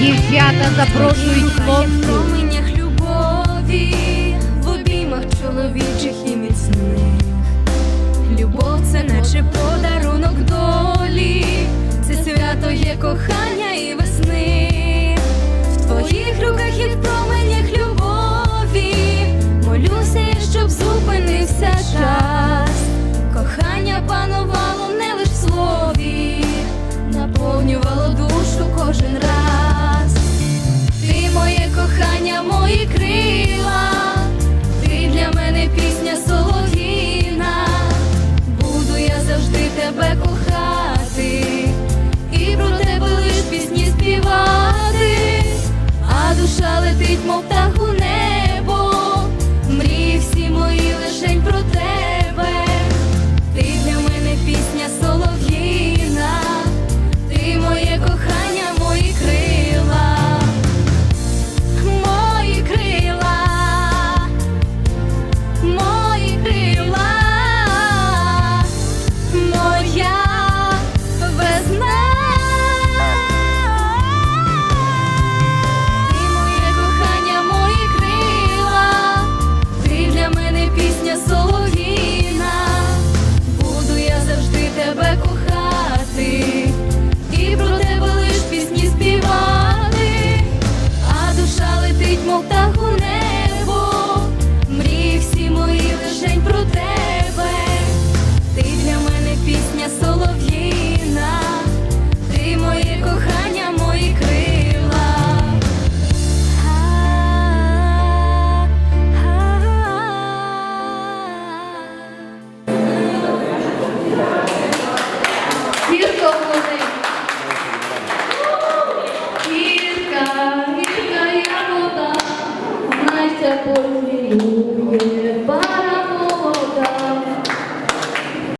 Дівчата запрошують хлопців. ritmo por